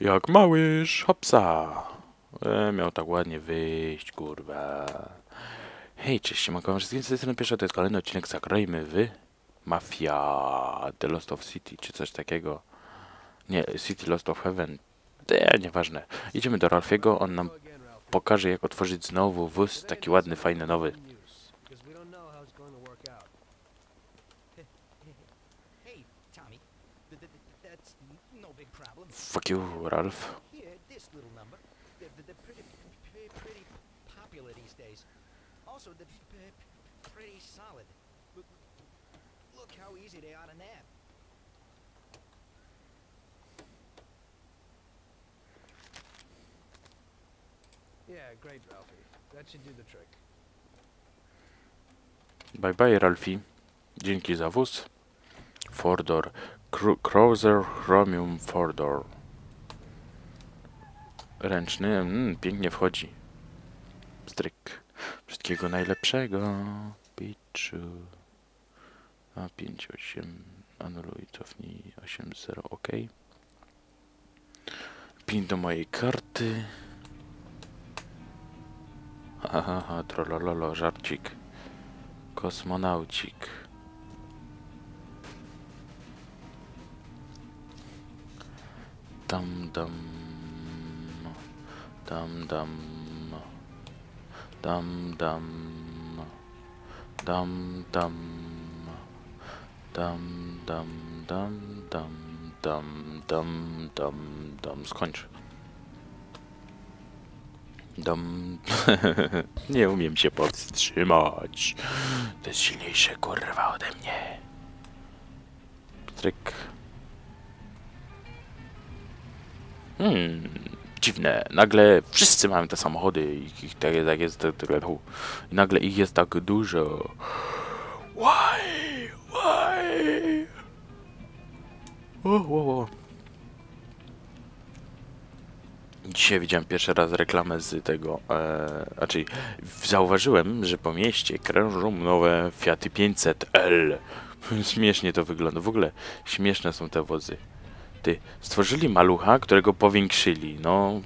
Jak małyż, hopsa. E, miał tak ładnie wyjść, kurwa. Hej, cześć, siemanko, wszystkim z tej strony pierwsza, to jest kolejny odcinek Zagrajmy w Mafia The Lost of City, czy coś takiego. Nie, City Lost of Heaven. Nie, nieważne. Idziemy do Ralfiego, on nam pokaże jak otworzyć znowu wóz, taki ładny, fajny, nowy. Fuck you, Ralph. Here, this little number. They're, they're pretty, pretty, popular these days. Also, they're pretty solid. Look, look how easy they are to nab. Yeah, great, Ralphie. That should do the trick. Bye bye, Ralphie. Dzięki za wóz. Fordor. Cru Cruiser Chromium Fordor. Ręczny. Mm, pięknie wchodzi. Stryk. Wszystkiego najlepszego. Piczu. A 5-8. Anuluj, cofnij. 8-0. OK. Pin do mojej karty. Ha, ha, ha, trollololo, żarcik. Kosmonaucik. Dam dam. Dam dam. Dam dam. Dam dam. Dam dam dam dam dam dam dam dam skończ. Dam. Nie umiem się powstrzymać. To jest silniejsze kurwa ode mnie. Tryk. Hmm, dziwne. Nagle wszyscy mają te samochody i ich tak, tak jest. Tak, tak, I nagle ich jest tak dużo. Why? Why? O, o, o. Dzisiaj widziałem pierwszy raz reklamę z tego, e, znaczy zauważyłem, że po mieście krążą nowe Fiaty 500L. Śmiesznie to wygląda. W ogóle śmieszne są te wozy. Ty, stworzyli malucha, którego powiększyli. No,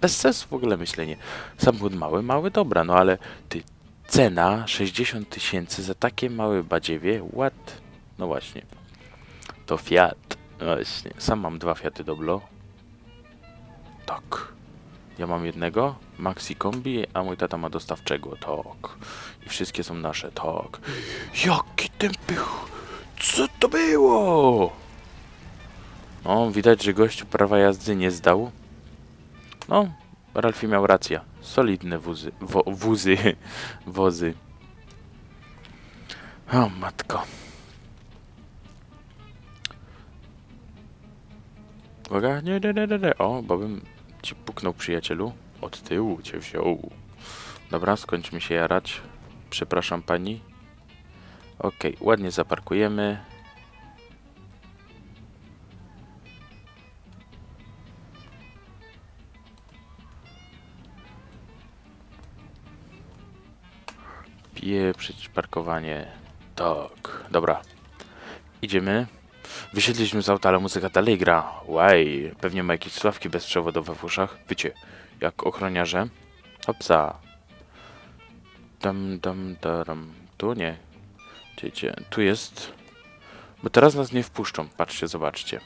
bez sensu w ogóle myślenie. Samochód mały, mały, dobra, no ale ty, cena 60 tysięcy za takie małe badziewie? What? No właśnie. To Fiat. Właśnie. Sam mam dwa Fiaty Doblo. Tak. Ja mam jednego, Maxi Kombi, a mój tata ma dostawczego, tak. I wszystkie są nasze, tak. Jaki ten pych... Co to było? No, widać, że gościu prawa jazdy nie zdał. No, Ralfie miał rację. Solidne wuzy, wo, wuzy, wozy. O, matko. Uwaga, nie, nie, nie, nie, nie. O, bo bym ci puknął przyjacielu. Od tyłu cię wziął. Dobra, skończmy się jarać. Przepraszam pani. Okej, ładnie zaparkujemy. Pieprzyć parkowanie. Tak, dobra. Idziemy. Wysiedliśmy z auta, ale muzyka dalej gra. Łaj, pewnie ma jakieś sławki bezprzewodowe w uszach. Wiecie, jak ochroniarze. Hopsa. Dam, dam, daram. Tu nie. Wiecie, tu jest. Bo teraz nas nie wpuszczą. Patrzcie, zobaczcie.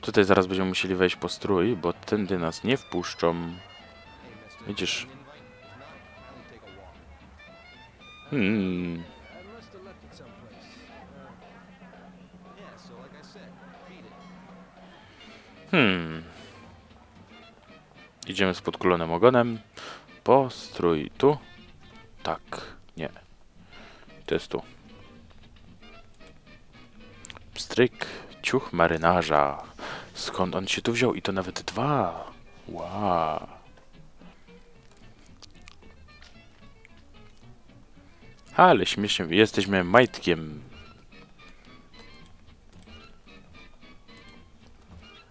Tutaj zaraz będziemy musieli wejść po strój, bo tędy nas nie wpuszczą. Widzisz? It. Hmm. Idziemy z podkulonym ogonem. Postrój tu. Tak. Nie. To jest tu. Pstryk. Ciuch marynarza. Skąd on się tu wziął? I to nawet dwa. Wow. Ale śmiesznie. Jesteśmy majtkiem.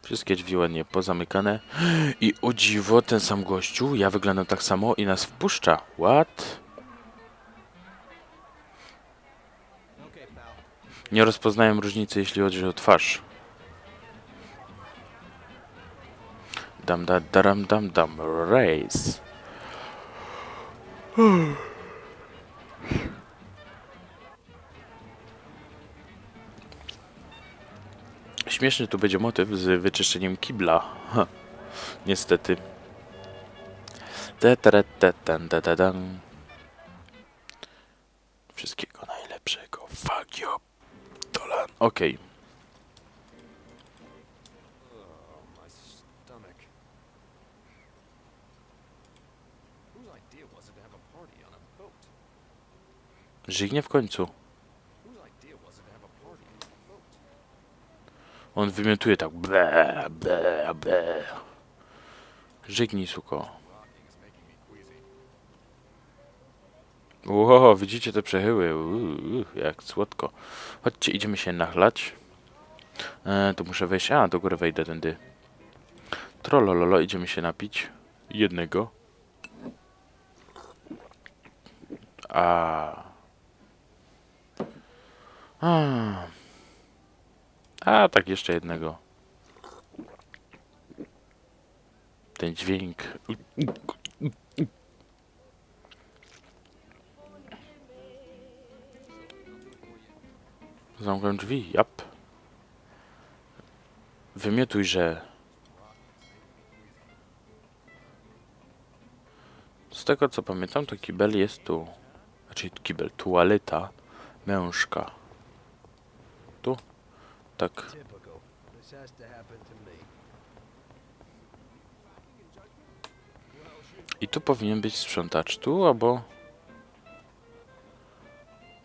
Wszystkie drzwi ładnie pozamykane. I o dziwo, ten sam gościu, ja wyglądam tak samo i nas wpuszcza. What? Nie rozpoznałem różnicy, jeśli chodzi o twarz. Dam da daram dam dam race. Śmieszny tu będzie motyw z wyczyszczeniem kibla. Ha. Niestety. Wszystkiego najlepszego. Fuck you. Dolan. Okej. Oh, my stomach. Whose idea was it to have a party on a boat? Żygnie w końcu. Whose idea was it to have a party on a boat? On wymiotuje tak. Ble, ble, ble. Żygnij, suko. Ło, widzicie te przechyły? Uuu, jak słodko. Chodźcie, idziemy się nachlać. E, tu muszę wejść. A, do góry wejdę tędy. Trollololo, idziemy się napić. Jednego. A. A. A, tak jeszcze jednego. Ten dźwięk. Zamknąłem drzwi, jap. Wymiotuj, że... Z tego co pamiętam, to kibel jest tu. Znaczy kibel, tualeta mężka. Tak. I tu powinien być sprzątacz. Tu albo...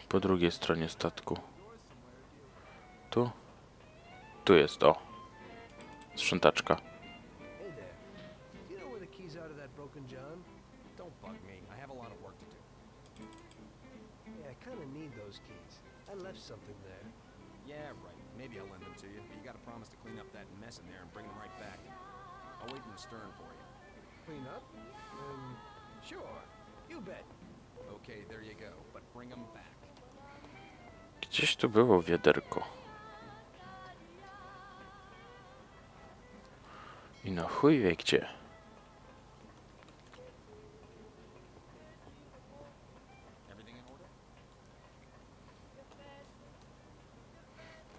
Po drugiej stronie statku. Tu? Tu jest, o. Sprzątaczka. Something there. Yeah, right. Maybe I'll lend them to you, but you gotta promise to clean up that mess in there and bring them right back. I'll wait in the stern for you. Clean up? Um, sure. You bet. Okay, there you go. But bring them back. Gdzieś tu było wiaderko. I no chuj wie gdzie.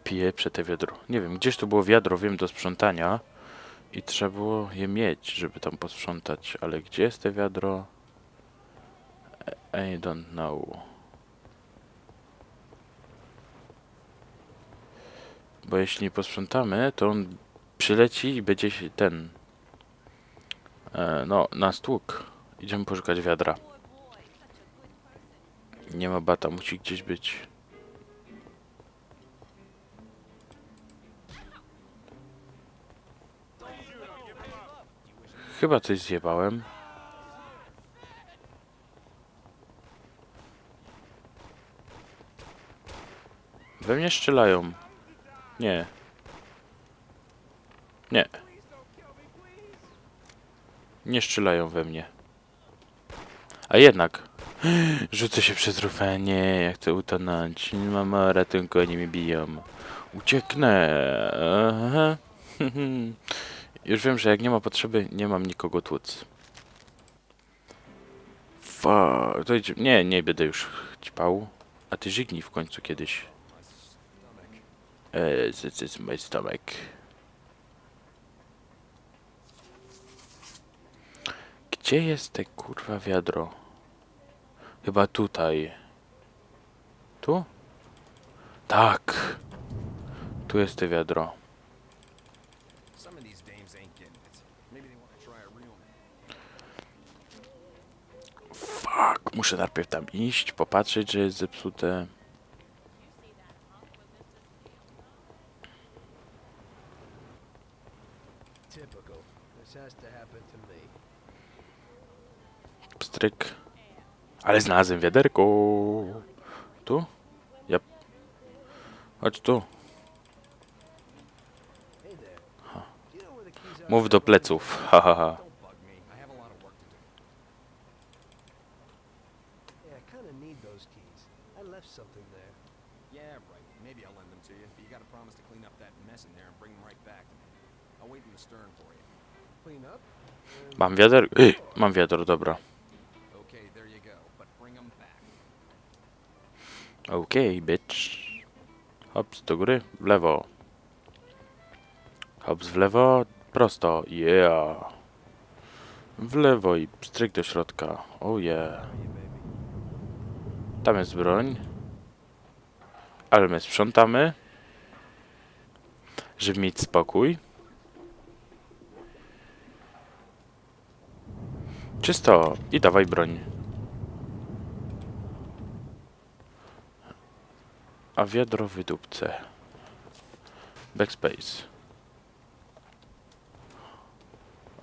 Pieprze te wiadro. Nie wiem, gdzieś tu było wiadro, wiem, do sprzątania. I trzeba było je mieć, żeby tam posprzątać. Ale gdzie jest te wiadro? I don't know. Bo jeśli posprzątamy, to on przyleci i będzie się ten... E, no, na stłuk. Idziemy poszukać wiadra. Nie ma bata, musi gdzieś być. Chyba coś zjebałem. We mnie strzelają. Nie. Nie. Nie strzelają we mnie. A jednak. Rzucę się przez rufę. Nie, ja chcę utonąć. Mama, ratunku, oni mnie biją. Ucieknę. Aha. Już wiem, że jak nie ma potrzeby, nie mam nikogo tłuc. Fa, to idzie. Nie, nie będę już ćpał. A ty żygnij w końcu kiedyś. Eee, this is my stomach. Gdzie jest te kurwa wiadro? Chyba tutaj. Tu? Tak. Tu jest te wiadro. Some of these dames ain't getting it. Maybe they want to try a real man. Fuck, muszę najpierw tam iść, popatrzeć, że jest zepsute. Pstryk. Ale znalazłem wiaderko. Tu? Yep. Chodź tu. Mów do pleców. Ha ha ha. Don't bug me. I have a lot of work to do. Yeah, I kind of need those keys. I left something there. Yeah, right. Maybe I'll lend them to you, but you gotta promise to clean up that mess in there and bring them right back to me. I'll wait in the stern for you. clean up. Mam wiader... Ej, Mam wiadro, dobra. Okay. Okej, bitch. Hops, do góry, w lewo. Hops w lewo, prosto, yeah. W lewo i stryk do środka, oh yeah. Tam jest broń. Ale my sprzątamy. Żeby mieć spokój. Czysto i dawaj broń. A wiadro wydupce. Backspace.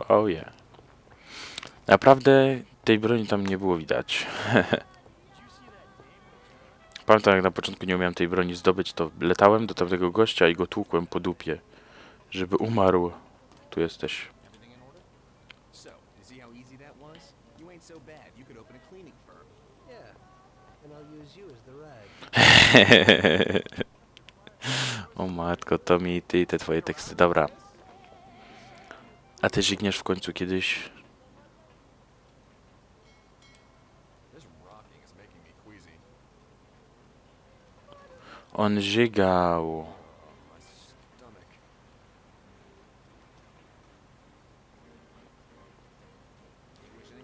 Oh yeah. Naprawdę tej broni tam nie było widać. Pamiętam jak na początku nie umiałem tej broni zdobyć, to latałem do tamtego gościa i go tłukłem po dupie, żeby umarł. Tu jesteś. Everything in order? So, you see how easy that was? You ain't so bad. You could open a cleaning firm. Yeah. And I'll use you as the rag. o matko, to mi ty i te twoje teksty. Dobra. A ty żygniesz w końcu kiedyś? On żygał.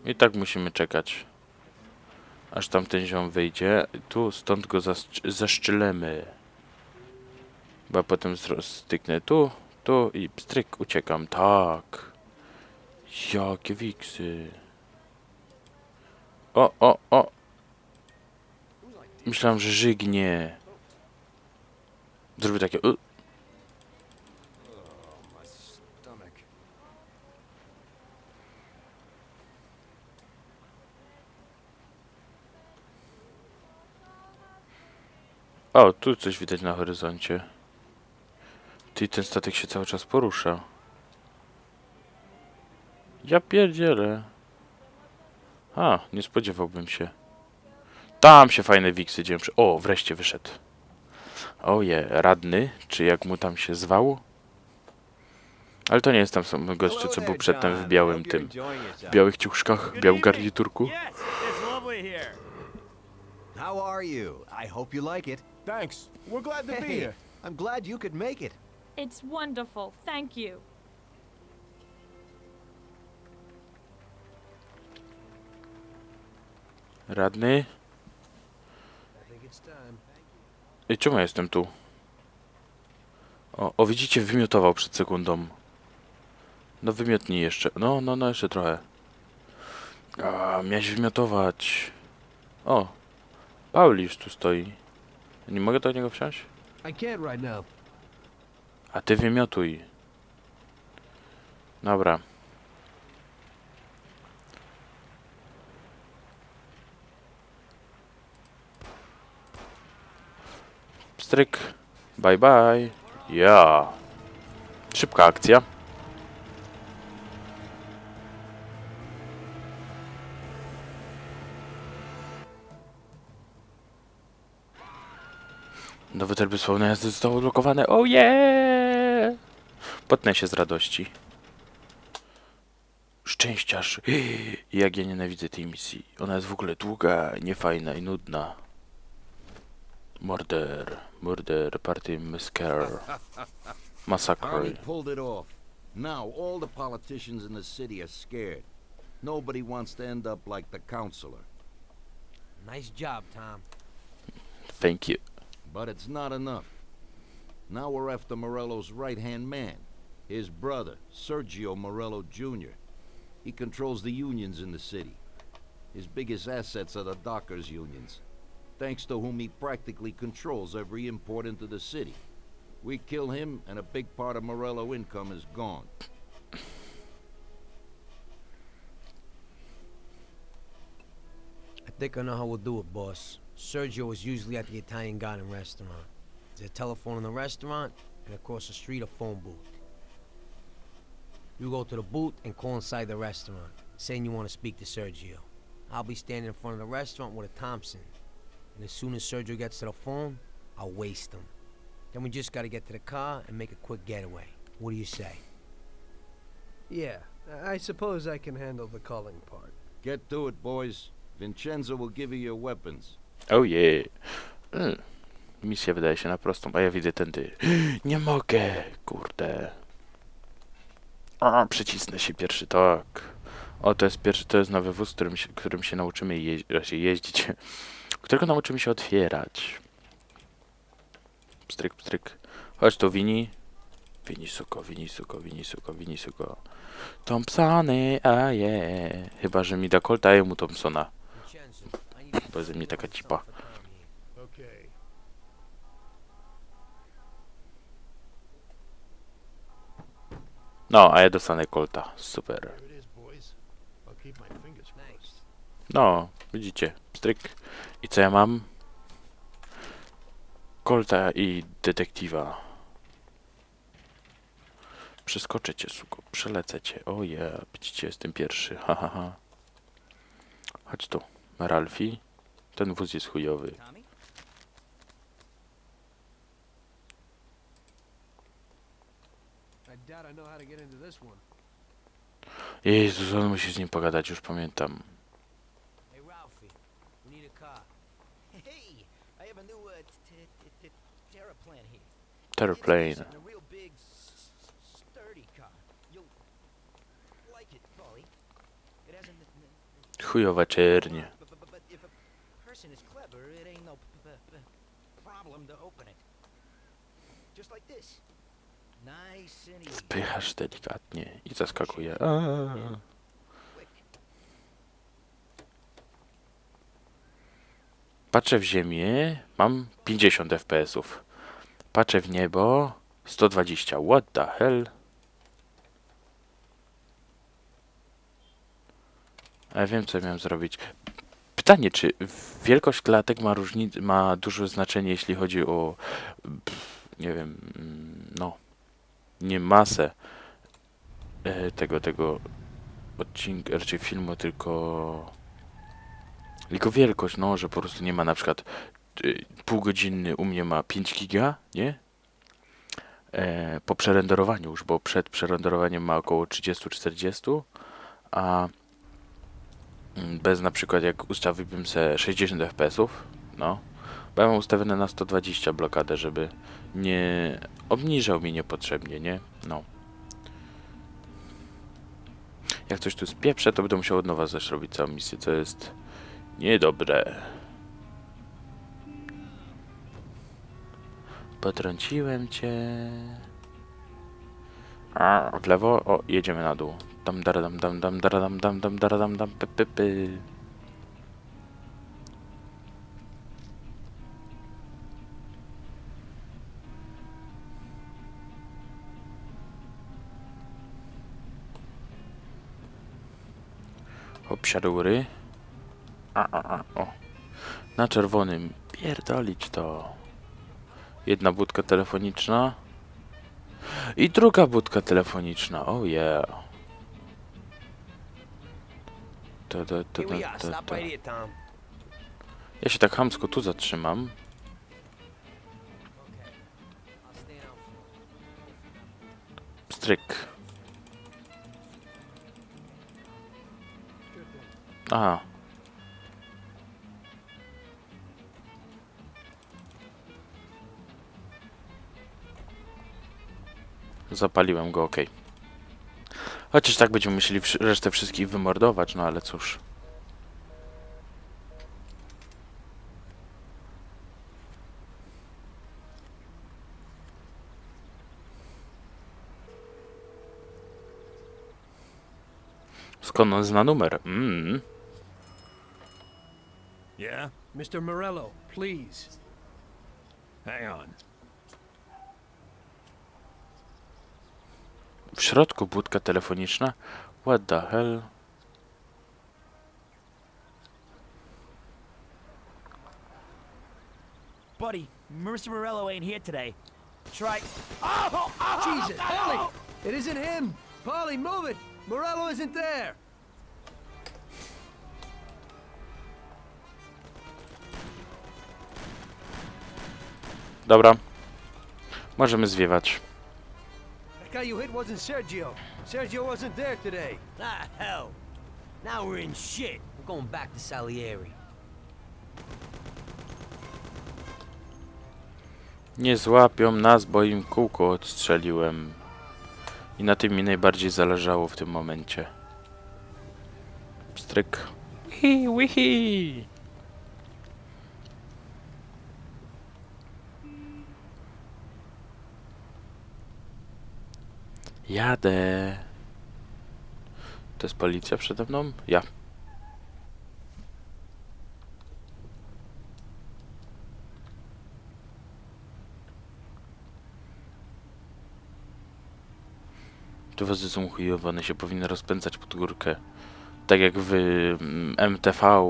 I tak musimy czekać. Aż tamten ziom wyjdzie. Tu, stąd go zaszczylemy. Bo potem styknę tu, tu i pstryk, uciekam. Tak. Jakie wiksy. O, o, o. Myślałem, że żygnie. Zrobię takie... Y. Oh, my stomach. O, tu coś widać na horyzoncie. Ty, ten statek się cały czas porusza. Ja pierdzielę. A, nie spodziewałbym się. Tam się fajne wiksy dzieją. O, wreszcie wyszedł. Oje, radny, czy jak mu tam się zwał? Ale to nie jest tam sam gościu, co był przedtem w białym tym. W białych ciuszkach, białym garniturku. How are you? I hope you like it. Thanks. We're glad to be Hey, here. I'm glad you could make it. It's wonderful. Thank you. Radny? I czemu ja jestem tu? O, o, widzicie, wymiotował przed sekundą. No wymiotnij jeszcze. No, no, no, jeszcze trochę. A, miałeś wymiotować. O, Pauli już tu stoi. Nie mogę do niego wsiąść? I can't right now. A ty wymiotuj. Dobra. Pstryk. Bye bye. Ja. Szybka akcja. Nowy tryb wysłowny jazdy został odblokowany. Oh yeah! Potnę się z radości. Szczęściarz. Jak ja nienawidzę tej misji. Ona jest w ogóle długa, niefajna i nudna. Murder. Murder. Party Massacre. Massacre. Now all the politicians in the city are scared. Nobody wants to end up like the counselor. Nice job, Tom. Thank you. But it's not enough. Now we're after Morello's right-hand man, his brother, Sergio Morello Jr. He controls the unions in the city. His biggest assets are the dockers' unions, thanks to whom he practically controls every import into the city. We kill him, and a big part of Morello income is gone. I think I know how we'll do it, boss. Sergio is usually at the Italian Garden restaurant. There's a telephone in the restaurant, and across the street a phone booth. You go to the booth and call inside the restaurant, saying you want to speak to Sergio. I'll be standing in front of the restaurant with a Thompson. And as soon as Sergio gets to the phone, I'll waste him. Then we just gotta get to the car and make a quick getaway. What do you say? Yeah, I suppose I can handle the calling part. Get to it, boys. Vincenzo will give you your weapons. Oh yeah. Mm. Misja wydaje się na prostą, a ja widzę tędy. Nie mogę, kurde. A, przycisnę się pierwszy, tak. O, to jest pierwszy, to jest nowy wóz, którym się, którym się nauczymy raczej jeździć. Którego nauczymy się otwierać. Pstryk, pstryk. Chodź tu, Wini. Wini, suko, Wini, suko, Wini, suko, Wini, suko. Thompsony, a je. Chyba, że mi da Colta, a jemu Thompsona. To jest mnie taka cipa. No, a ja dostanę Colta. Super. No, widzicie. Stryk. I co ja mam? Colta i detektywa. Przeskoczę cię, suko. Przelecę cię. O ja, widzicie, jestem pierwszy. Ha, ha, ha. Chodź tu, Ralfi. Ten wóz jest chujowy. Jezus, on musi z nim pogadać, już pamiętam. Hey, Ralphie, we need a car. Hey, I have a new uh. Terraplane. Chujowa czernie. Wpychasz delikatnie i zaskakuje. Aaaa. Patrzę w ziemię, mam 50 FPS-ów. Patrzę w niebo, 120. What the hell? Ja wiem, co miałem zrobić. Pytanie, czy wielkość klatek ma różnic ma duże znaczenie, jeśli chodzi o, nie wiem, mm, no, nie masę e, tego, tego odcinka, raczej filmu, tylko tylko wielkość, no, że po prostu nie ma na przykład y, półgodzinny u mnie ma 5 giga, nie? E, po przerenderowaniu już, bo przed przerenderowaniem ma około 30-40, a bez na przykład jak ustawiłbym se 60 fps-ów, no, bo ja mam ustawione na 120 blokadę, żeby nie obniżał mi niepotrzebnie, nie? No. Jak coś tu spieprzę, to będę musiał od nowa też robić całą misję, co jest Niedobre. Potrąciłem cię. A, w lewo? O, jedziemy na dół. Dam, daradam, dam, dam, daradam, dam, dam, daradam, dam, py, py, py. Hop, siadury. A, a, a, o. Na czerwonym. Pierdolić to. Jedna budka telefoniczna. I druga budka telefoniczna. Oh yeah. Stop to. right here, Tom. Ja się tak hamsko tu zatrzymam. Okay. Stryk. Aha. Zapaliłem go, okej. Chociaż tak będziemy musieli resztę wszystkich wymordować, no ale cóż. Skąd on zna numer? Mm. Yeah? Mr. Morello, please. Hang on. W środku budka telefoniczna? What the hell? Buddy, Mr. Morello ain't here today. Try. Jesus, Polly! It isn't him! Polly, move it! Morello isn't there! Dobra. Możemy zwiewać. Guy you hit wasn't Sergio. Sergio wasn't there today. Ah, hell. Now we're in shit. We're going back to Salieri. Nie złapią nas, bo im kółko odstrzeliłem. I na tym mi najbardziej zależało w tym momencie. Stryk. Wihi, wihi. Jadę. To jest policja przede mną? Ja. Te wozy są chujowe, one się powinny rozpędzać pod górkę. Tak jak w mm, MTV,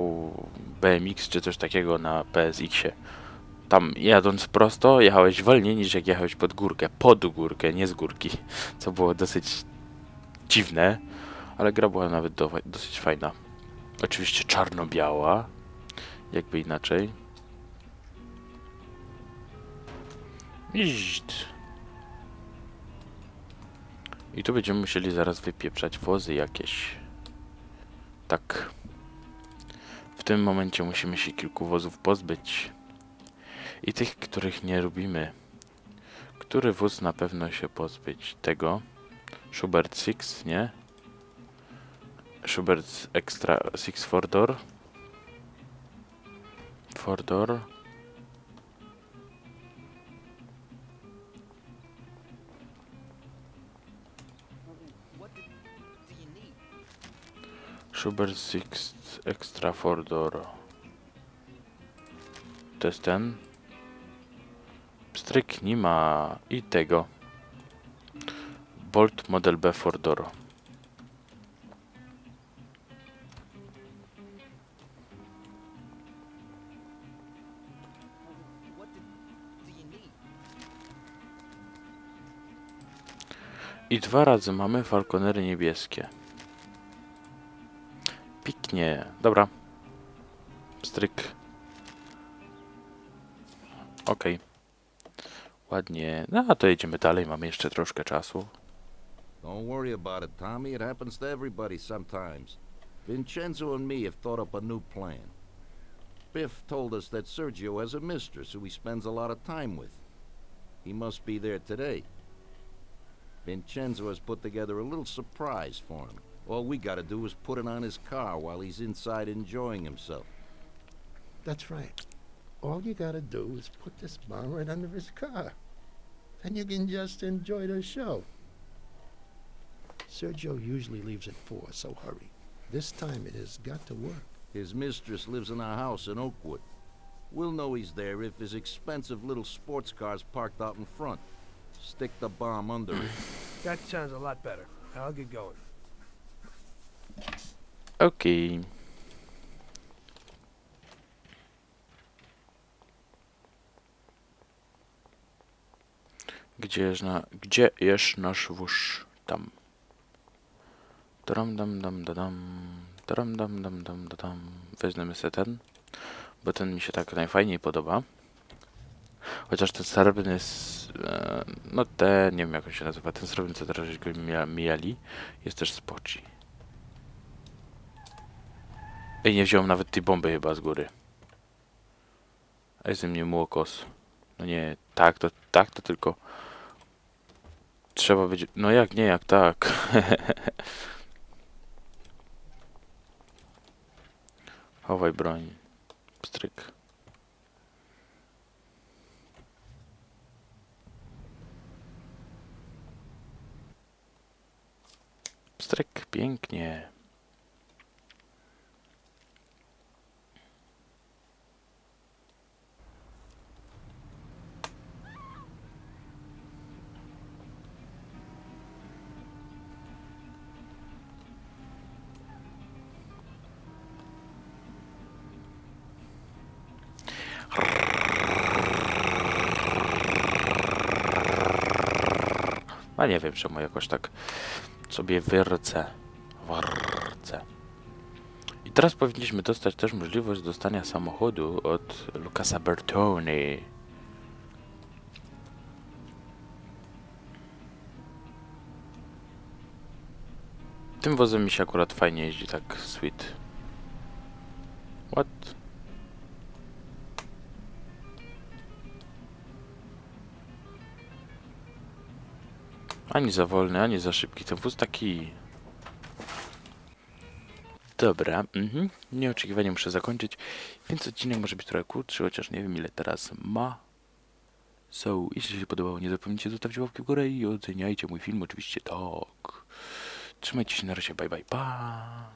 BMX czy coś takiego na PSX-ie. Tam jadąc prosto, jechałeś wolniej niż jak jechałeś pod górkę. Pod górkę, nie z górki. Co było dosyć dziwne, ale gra była nawet do, dosyć fajna. Oczywiście czarno-biała, jakby inaczej. I tu będziemy musieli zaraz wypieprzać wozy jakieś. Tak. W tym momencie musimy się kilku wozów pozbyć. I tych, których nie lubimy. Który wóz na pewno się pozbyć? Tego. Schubert 6, nie? Schubert Extra 6 four door. Four door. What do, do you need? Schubert 6 Extra four door. To jest ten. Stryk nie ma i tego. Bolt Model B need? I dwa razy mamy falconery niebieskie. Piknie. Dobra. Stryk. Okej. Ładnie. No to jedziemy dalej, mamy jeszcze troszkę czasu. Don't worry about it, Tommy. It happens to everybody sometimes. Vincenzo and me have thought up a new plan. Biff told us that Sergio has a mistress who he spends a lot of time with. He must be there today. Vincenzo has put together a little surprise for him. All we gotta do is put it on his car while he's inside enjoying himself. That's right. All you gotta do is put this bomb right under his car. Then you can just enjoy the show. Sergio usually leaves at four, so hurry. This time it has got to work. His mistress lives in our house in Oakwood. We'll know he's there if his expensive little sports car's parked out in front. Stick the bomb under it. That sounds a lot better. I'll get going. Okej. Gdzie jest, na, gdzie jest nasz wóz? Tam. Dam dam da dam. Tram dam dam dam da dam. Weźmiemy sobie ten, bo ten mi się tak najfajniej podoba. Chociaż ten srebrny jest... E, no ten, nie wiem jak on się nazywa, ten srebrny co teraz go mija, mijali, jest też spoci. Ej, nie wziąłem nawet tej bomby chyba z góry. Ej, ze mnie młokos. No nie, tak to, tak to tylko... Trzeba będzie... No jak nie, jak tak. Chowaj broń. Pstryk. Pstryk, pięknie. A nie wiem czemu jakoś tak sobie wyrcę. Wyrcę. I teraz powinniśmy dostać też możliwość dostania samochodu od Lucasa Bertoni. Tym wozem mi się akurat fajnie jeździ, tak sweet. What? Ani za wolny, ani za szybki. Ten wóz taki... Dobra, mhm. Nieoczekiwanie muszę zakończyć, więc odcinek może być trochę krótszy, chociaż nie wiem ile teraz ma. So, jeśli się podobało, nie zapomnijcie zostawić łapki w górę i oceniajcie mój film, oczywiście tak. Trzymajcie się na razie, bye bye, pa!